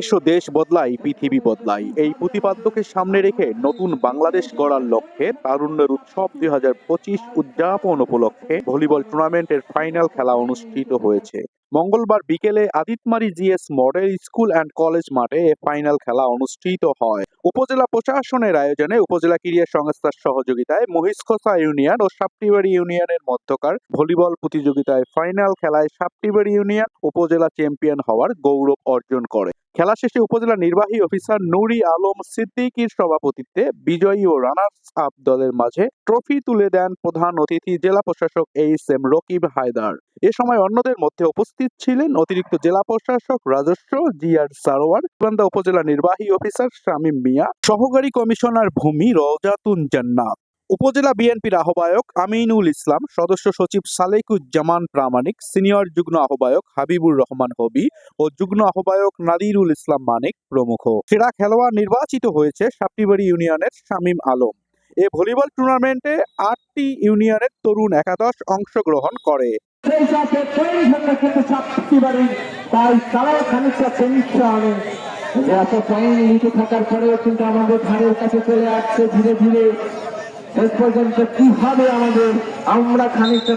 এসো দেশ বদলাই, পৃথিবী বদলাই। এই প্রতিপাদ্যকে সামনে রেখে নতুন বাংলাদেশ গড়ার লক্ষ্যে তারুণ্যের উৎসব দুই হাজার পঁচিশ উদযাপন উপলক্ষে ভলিবল টুর্নামেন্টের ফাইনাল খেলা অনুষ্ঠিত হয়েছে। মঙ্গলবার বিকেলে Aditmari GS model school and college মাঠে এ ফাইনাল খেলা অনুষ্ঠিত হয়। উপজেলা প্রশাসনের আয়োজনে উপজেলা ক্রীড়া সংস্থার সহযোগিতায় মহিষখোসা ইউনিয়ন ও সাপটিবাড়ি ইউনিয়নের মধ্যকার ভলিবল প্রতিযোগিতায় ফাইনাল খেলায় সাপটিবাড়ি ইউনিয়ন উপজেলা চ্যাম্পিয়ন হওয়ার গৌরব অর্জন করে। খেলা শেষে উপজেলা নির্বাহী অফিসার নুরি আলম সিদ্দিকীর সভাপতিত্বে বিজয়ী ও রানার্স আপ দলের মাঝে ট্রফি তুলে দেন প্রধান অতিথি জেলা প্রশাসক এইচ এম রকিব হায়দার। এ সময় অন্যদের মধ্যে উপস্থিত ছিলেন অতিরিক্ত জেলা প্রশাসক রাজস্ব জি আর সারোয়ার বান্দা উপজেলা নির্বাহী অফিসার শামীম মিয়া, সহকারী কমিশনার ভূমি রওজাতুন জান্নাত। উপজেলা বিএনপির আহ্বায়ক আমিনুল ইসলাম, সদস্য সচিব সালেকুজ্জামান প্রামাণিক, সিনিয়র যুগ্ম আহ্বায়ক হাবিবুর রহমান হবি ও যুগ্ম আহ্বায়ক নাদিরুল ইসলাম মানিক প্রমুখ। সেরা খেলোয়াড় নির্বাচিত হয়েছে সাপটিবাড়ি ইউনিয়নের শামীম আলম। এ ভলিবল টুর্নামেন্টে আটটি ইউনিয়নের তরুণ একাদশ অংশগ্রহণ করে। তাই এত থাকার পরেও কিন্তু আমাদের ধারের কাছে চলে আসছে ধীরে ধীরে। শেষ পর্যন্ত কীভাবে আমাদের আমরা খানিকটা